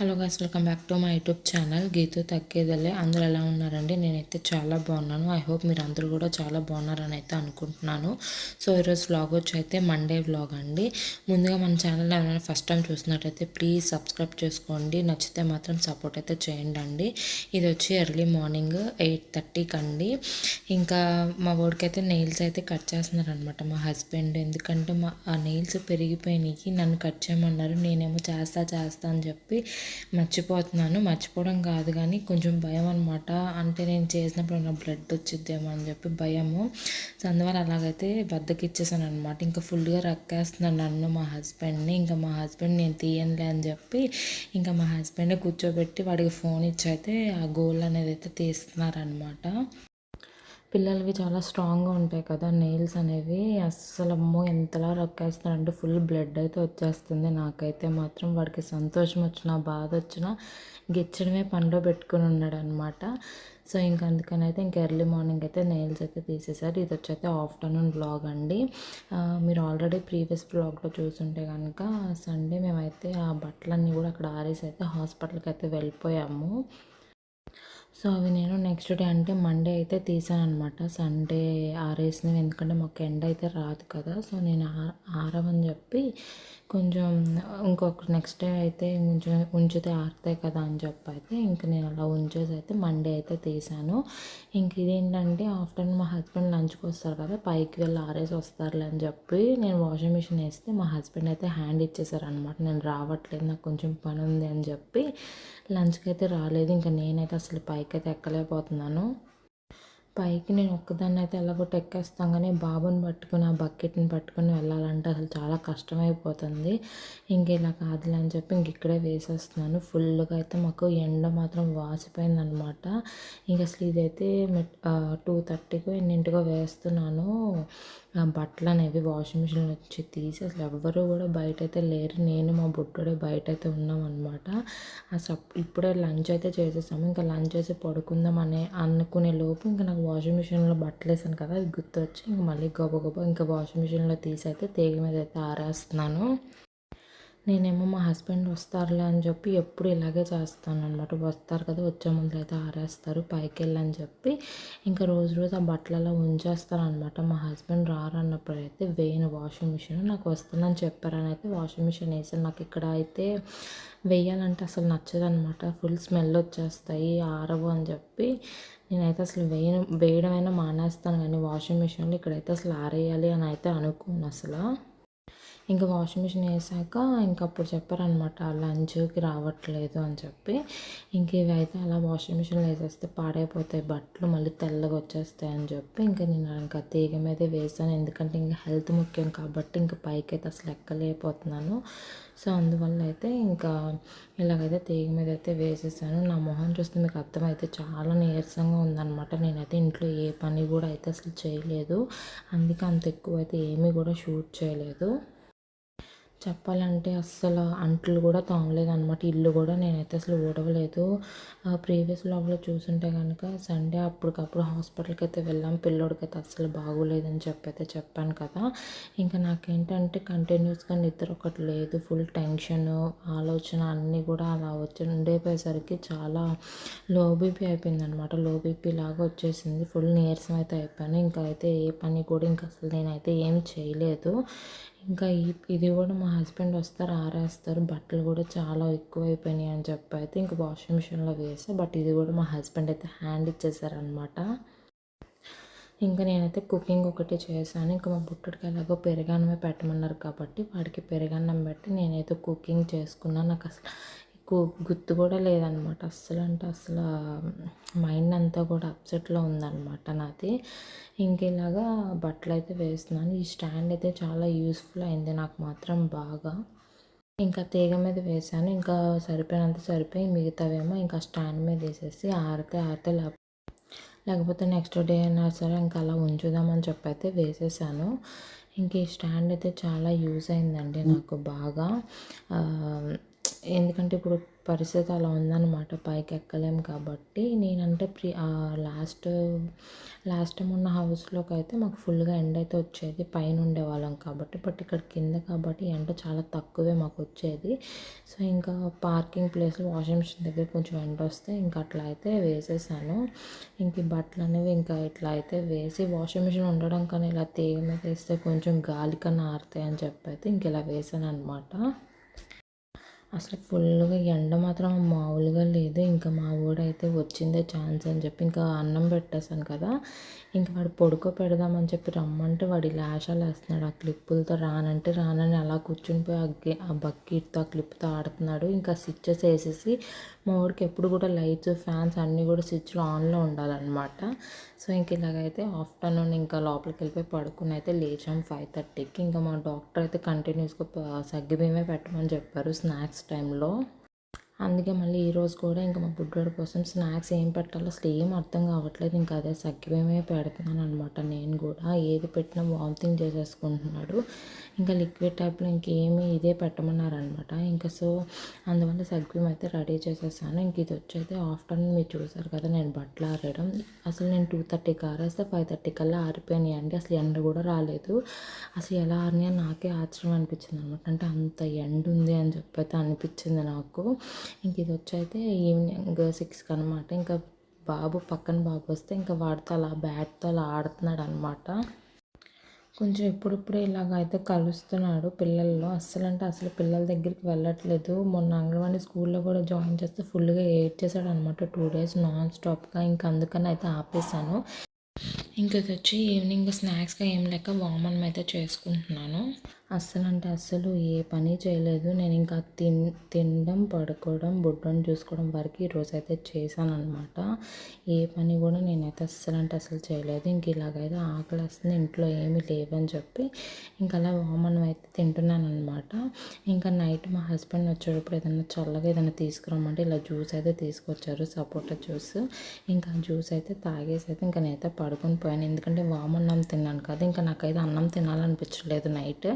Hello guys welcome back to my YouTube channel Geethu తగ్గేదలే అందరూ ఎలా ఉన్నారండి? నేనైతే చాలా బాగున్నాను. ఐ హోప్ మీరు అందరూ కూడా చాలా బాగున్నారని అయితే అనుకుంటున్నాను. సో ఈరోజు వ్లాగ్ వచ్చి అయితే మండే వ్లాగ్ అండి. ముందుగా మన ఛానల్ ఏమైనా ఫస్ట్ టైం చూసినట్టయితే ప్లీజ్ సబ్స్క్రైబ్ చేసుకోండి. నచ్చితే మాత్రం సపోర్ట్ అయితే చేయండి అండి. ఇది వచ్చి ఎర్లీ మార్నింగ్ ఎయిట్ థర్టీకి అండి ఇంకా మా వాడికి అయితే నెయిల్స్ అయితే కట్ చేస్తున్నారనమాట మా హస్బెండ్ ఎందుకంటే మా ఆ నెయిల్స్ పెరిగిపోయినాయి. నన్ను కట్ చేయమన్నారు. నేనేమో చేస్తా చేస్తా అని చెప్పి మర్చిపోతున్నాను. మర్చిపోవడం కాదు కానీ కొంచెం భయం అనమాట అంటే నేను చేసినప్పుడు నా బ్లడ్ వచ్చిద్దేమో అని చెప్పి భయము. సో అందువల్ల అలాగైతే బద్దకిచ్చేసాను అనమాట ఇంకా ఫుల్గా రక్కేస్తున్నాను నన్ను మా హస్బెండ్ని ఇంకా మా హస్బెండ్ నేను తీయనులే అని చెప్పి ఇంకా మా హస్బెండ్ కూర్చోబెట్టి వాడికి ఫోన్ ఇచ్చి అయితే ఆ గోల్ అనేది అయితే తీస్తున్నారనమాట పిల్లలవి చాలా స్ట్రాంగ్గా ఉంటాయి కదా నెయిల్స్ అనేవి. అస్సలు అమ్మో ఎంతలా రొక్కేస్తారంటే ఫుల్ బ్లడ్ అయితే వచ్చేస్తుంది నాకైతే మాత్రం. వాడికి సంతోషం వచ్చినా బాధ వచ్చినా గిచ్చడమే పనిలో పెట్టుకుని ఉన్నాడు అనమాట సో ఇంకా అందుకని అయితే ఇంక ఎర్లీ మార్నింగ్ అయితే నెయిల్స్ అయితే తీసేసారు. ఇది వచ్చైతే ఆఫ్టర్నూన్ బ్లాగ్ అండి. మీరు ఆల్రెడీ ప్రీవియస్ బ్లాగ్లో చూసుంటే కనుక సండే మేమైతే ఆ బట్టలన్నీ కూడా అక్కడ ఆరేసి అయితే హాస్పిటల్కి అయితే వెళ్ళిపోయాము. సో అవి నేను నెక్స్ట్ డే అంటే మండే అయితే తీసాను అనమాట సండే ఆరేసినవి ఎందుకంటే మాకు ఎండ అయితే రాదు కదా. సో నేను ఆరవని చెప్పి కొంచెం ఇంకొక నెక్స్ట్ డే అయితే కొంచెం ఉంచితే ఆరుతాయి కదా అని చెప్పి అయితే ఇంక నేను అలా ఉంచేసి అయితే మండే అయితే తీసాను. ఇంక ఇదేంటంటే ఆఫ్టర్నూన్ మా హస్బెండ్ లంచ్కి వస్తారు కదా పైకి వెళ్ళి ఆరేసి వస్తారులే అని చెప్పి నేను వాషింగ్ మిషన్ వేస్తే మా హస్బెండ్ అయితే హ్యాండ్ ఇచ్చేసారనమాట నేను రావట్లేదు నాకు కొంచెం పని ఉంది అని చెప్పి లంచ్కి అయితే రాలేదు. ఇంకా నేనైతే అసలు పై అయితే ఎక్కలేకపోతున్నాను. పైకి నేను ఒక్కదాన్ని అయితే ఎలాగో ఎక్కేస్తాం కానీ బాబుని పట్టుకుని ఆ బకెట్ని పట్టుకుని వెళ్ళాలంటే అసలు చాలా కష్టమైపోతుంది. ఇంక ఇలా కాదులే అని చెప్పి ఇంక ఇక్కడే వేసేస్తున్నాను. ఫుల్గా అయితే మాకు ఎండ మాత్రం వాసిపోయిందనమాట. ఇంక అసలు ఇదైతే టూ థర్టీకో ఎన్నింటికో వేస్తున్నాను. బట్టలు అనేవి వాషింగ్ మిషన్ వచ్చి తీసి అసలు ఎవ్వరూ కూడా బయట అయితే లేరు. నేను మా బుట్టడే బయట అయితే ఉన్నాం అనమాట అసలు ఇప్పుడే లంచ్ అయితే చేసేసాము. ఇంకా లంచ్ చేసి పడుకుందాం అనే అనుకునే లోపు ఇంకా నాకు వాషింగ్ మిషన్లో బట్టలు వేసాను కదా అది గుర్తొచ్చి ఇంకా మళ్ళీ గొప్ప గొప్ప ఇంకా వాషింగ్ మిషన్లో తీసి అయితే తేగ మీద అయితే ఆరేస్తున్నాను. నేనేమో మా హస్బెండ్ వస్తారులే అని చెప్పి ఎప్పుడు ఇలాగే చేస్తాను అనమాట వస్తారు కదా వచ్చే ముందు అయితే ఆరేస్తారు పైకి వెళ్ళని చెప్పి ఇంకా రోజు రోజు ఆ బట్టలలో ఉంచేస్తాను అనమాట మా హస్బెండ్ రారన్నప్పుడు అయితే వేయను వాషింగ్ మిషన్ నాకు వస్తుందని చెప్పారని అయితే వాషింగ్ మిషన్ వేసాను. నాకు ఇక్కడ అయితే వేయాలంటే అసలు నచ్చదనమాట ఫుల్ స్మెల్ వచ్చేస్తాయి ఆరవు అని చెప్పి నేనైతే అసలు వేయను వేయడమైనా మానేస్తాను. కానీ వాషింగ్ మిషన్లో ఇక్కడైతే అసలు ఆరేయాలి అని అయితే అనుకోను అసలు. ఇంకా వాషింగ్ మిషన్ వేసాక ఇంక అప్పుడు చెప్పారనమాట లంచ్కి రావట్లేదు అని చెప్పి. ఇంక ఇవైతే అలా వాషింగ్ మిషన్లో వేసేస్తే పాడైపోతాయి బట్టలు మళ్ళీ తెల్లగా వచ్చేస్తాయి అని చెప్పి ఇంకా నేను ఇంకా తీగ మీదే వేసాను. ఎందుకంటే ఇంకా హెల్త్ ముఖ్యం కాబట్టి ఇంకా పైకి అయితే అసలు ఎక్కలేకపోతున్నాను. సో అందువల్ల అయితే ఇంకా ఇలాగైతే తీగ మీద అయితే వేసేసాను. నా మొహం చూస్తే మీకు అర్థమైతే చాలా నీరసంగా ఉందన్నమాట. నేనైతే ఇంట్లో ఏ పని కూడా అయితే అసలు చేయలేదు. అందుకే అంత ఎక్కువ అయితే ఏమీ కూడా షూట్ చేయలేదు. చెప్పాలంటే అస్సలు అంట్లు కూడా తోమలేదు అనమాట ఇల్లు కూడా నేనైతే అసలు ఊడవలేదు. ప్రీవియస్ బ్లాగ్లో చూసుంటే కనుక సండే అప్పటికప్పుడు హాస్పిటల్కి అయితే వెళ్ళాం. పిల్లోడికి అయితే అస్సలు బాగోలేదని చెప్పి అయితే చెప్పాను కదా. ఇంకా నాకేంటంటే కంటిన్యూస్గా నిద్ర ఒకటి లేదు. ఫుల్ టెన్షన్ ఆలోచన అన్నీ కూడా అలా వచ్చి ఉండేపోయేసరికి చాలా లో బీపీ అయిపోయింది అనమాట లో బీపీ లాగా వచ్చేసింది. ఫుల్ నీరసం అయితే అయిపోయాను. ఇంకా అయితే ఏ పని కూడా ఇంకా అసలు నేనైతే ఏం చేయలేదు. ఇంకా ఇది కూడా మా హస్బెండ్ వస్తారు ఆరేస్తారు. బట్టలు కూడా చాలా ఎక్కువ అయిపోయినాయి అని చెప్పి అయితే ఇంకా వాషింగ్ మిషన్లో వేసా. బట్ ఇది కూడా మా హస్బెండ్ అయితే హ్యాండ్ ఇచ్చేసారనమాట ఇంకా నేనైతే కుకింగ్ ఒకటి చేశాను. ఇంకా మా బుట్టడికి ఎలాగో పెరగన్నమే పెట్టమన్నారు కాబట్టి వాడికి పెరగన్నం పెట్టి నేనైతే కుకింగ్ చేసుకున్నాను. నాకు అసలు గుర్తు కూడా లేదనమాట. అస్సలు అంటే అసలు మైండ్ అంతా కూడా అప్సెట్లో ఉందన్నమాట నాది. ఇంక ఇలాగా బట్టలు అయితే వేస్తున్నాను. ఈ స్టాండ్ అయితే చాలా యూస్ఫుల్ అయింది నాకు మాత్రం బాగా. ఇంకా తీగ మీద వేసాను. ఇంకా సరిపోయినంత సరిపోయి మిగతావేమో ఇంకా స్టాండ్ మీద వేసేసి ఆరితే ఆరితే లేకపోతే నెక్స్ట్ డే అయినా సరే ఇంకా అలా ఉంచుదామని చెప్పి అయితే వేసేసాను. ఇంక ఈ స్టాండ్ అయితే చాలా యూజ్ అయిందండి నాకు బాగా. ఎందుకంటే ఇప్పుడు పరిస్థితి అలా ఉందన్నమాట. పైకి ఎక్కలేం కాబట్టి నేనంటే ప్రీ లాస్ట్ లాస్ట్ టైం ఉన్న హౌస్లోకి అయితే మాకు ఫుల్గా ఎండ అయితే వచ్చేది. పైన ఉండేవాళ్ళం కాబట్టి బట్ ఇక్కడ కింద కాబట్టి ఎండ చాలా తక్కువే మాకు వచ్చేది. సో ఇంకా పార్కింగ్ ప్లేస్లో వాషింగ్ మిషన్ దగ్గర కొంచెం ఎండ వస్తే ఇంకా అట్లా అయితే వేసేసాను. ఇంక బట్టలు అనేవి ఇంకా ఇట్లా అయితే వేసి వాషింగ్ మిషన్ ఉండడం కానీ ఇలా తీగ మీద వేస్తే కొంచెం గాలి కన్నా ఆరుతాయి అని చెప్పి అయితే ఇంక ఇలా వేసాను అనమాట అసలు ఫుల్గా ఎండ మాత్రం మామూలుగా లేదు. ఇంకా మా ఊడైతే వచ్చిందే ఛాన్స్ అని చెప్పి ఇంకా అన్నం పెట్టేశాను కదా. ఇంకా వాడు పడుకో పెడదామని చెప్పి రమ్మంటే వాడు ఇలా వేస్తున్నాడు. ఆ క్లిప్పులతో రానంటే రానని అలా కూర్చుని పోయి ఆ గే ఆ బకెట్తో ఆ క్లిప్తో ఆడుతున్నాడు. ఇంకా స్విచ్చెస్ వేసేసి మా ఊడికి ఎప్పుడు కూడా లైట్స్ ఫ్యాన్స్ అన్నీ కూడా స్విచ్లు ఆన్లో ఉండాలన్నమాట. సో ఇంక ఇలాగైతే ఆఫ్టర్నూన్ ఇంకా లోపలికి వెళ్ళిపోయి పడుకుని అయితే లేచాం ఫైవ్ థర్టీకి. ఇంకా మా డాక్టర్ అయితే కంటిన్యూస్గా సగ్గిబియ్యమే పెట్టమని చెప్పారు. స్నాక్స్ టైంలో అందుకే మళ్ళీ ఈరోజు కూడా ఇంకా మా బుడ్డోడి కోసం స్నాక్స్ ఏం పెట్టాలో అసలు ఏం అర్థం కావట్లేదు. ఇంకా అదే సగ్గిమేమే పెడుతున్నాను అనమాట నేను కూడా ఏది పెట్టినా వామిటింగ్ చేసేసుకుంటున్నాడు. ఇంకా లిక్విడ్ టైప్లో ఇంకేమి ఇదే పెట్టమన్నారనమాట ఇంకా సో అందువల్ల సగ్గుబియ్యం అయితే రెడీ చేసేసాను. ఇంక ఇది వచ్చేది ఆఫ్టర్నూన్ మీరు చూసారు కదా నేను బట్టలు ఆరేయడం. అసలు నేను టూ థర్టీకి ఆరేస్తే ఫైవ్ థర్టీ కల్లా ఆరిపోయినాయి అండి. అసలు ఎండ కూడా రాలేదు. అసలు ఎలా ఆరినాయో నాకే ఆశ్చర్యం అనిపించింది అనమాట అంటే అంత ఎండ ఉంది అని చెప్పి అయితే అనిపించింది నాకు. ఇంక ఇది వచ్చైతే ఈవినింగ్ సిక్స్కి అనమాట ఇంకా బాబు పక్కన బాబు వస్తే ఇంకా వాడితో అలా బ్యాట్తో అలా ఆడుతున్నాడు అనమాట కొంచెం ఇప్పుడిప్పుడే ఇలాగ అయితే కలుస్తున్నాడు పిల్లల్లో. అస్సలు అంటే అసలు పిల్లల దగ్గరికి వెళ్ళట్లేదు. మొన్న అంగన్వాడీ స్కూల్లో కూడా జాయిన్ చేస్తే ఫుల్గా ఏడ్ చేశాడు అనమాట టూ డేస్ నాన్ స్టాప్గా ఇంకా అందుకని అయితే ఆపేసాను ఇంకా వచ్చి ఈవినింగ్ స్నాక్స్గా ఏం లేక వామన్ అయితే చేసుకుంటున్నాను. అస్సలు అంటే అస్సలు ఏ పని చేయలేదు. నేను ఇంకా తిన్ తినడం పడుకోవడం బుడ్డని చూసుకోవడం వరకు ఈరోజు అయితే చేశాను అనమాట ఏ పని కూడా నేనైతే అస్సలు అంటే అసలు చేయలేదు. ఇంక ఇలాగైతే ఆకలి వస్తుంది ఇంట్లో ఏమీ లేవని చెప్పి ఇంకా అలా వామనం అయితే తింటున్నాను అనమాట ఇంకా నైట్ మా హస్బెండ్ వచ్చేటప్పుడు ఏదైనా చల్లగా ఏదైనా తీసుకురమ్మంటే ఇలా జ్యూస్ అయితే తీసుకొచ్చారు సపోటా జ్యూస్. ఇంకా జ్యూస్ అయితే తాగేసి అయితే ఇంకా నేనైతే పడుకొని పోయాను. ఎందుకంటే వామన్నం తిన్నాను కదా. ఇంకా నాకైతే అన్నం తినాలనిపించలేదు నైట్.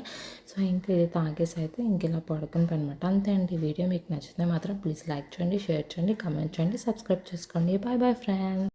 సో ఇంకా ఇది తాగేసి అయితే ఇంక ఇలా పడుకుని అనమాట అంతే అండి. వీడియో మీకు నచ్చితే మాత్రం ప్లీజ్ లైక్ చేయండి షేర్ చేయండి కమెంట్ చేయండి సబ్స్క్రైబ్ చేసుకోండి. Bye bye friends.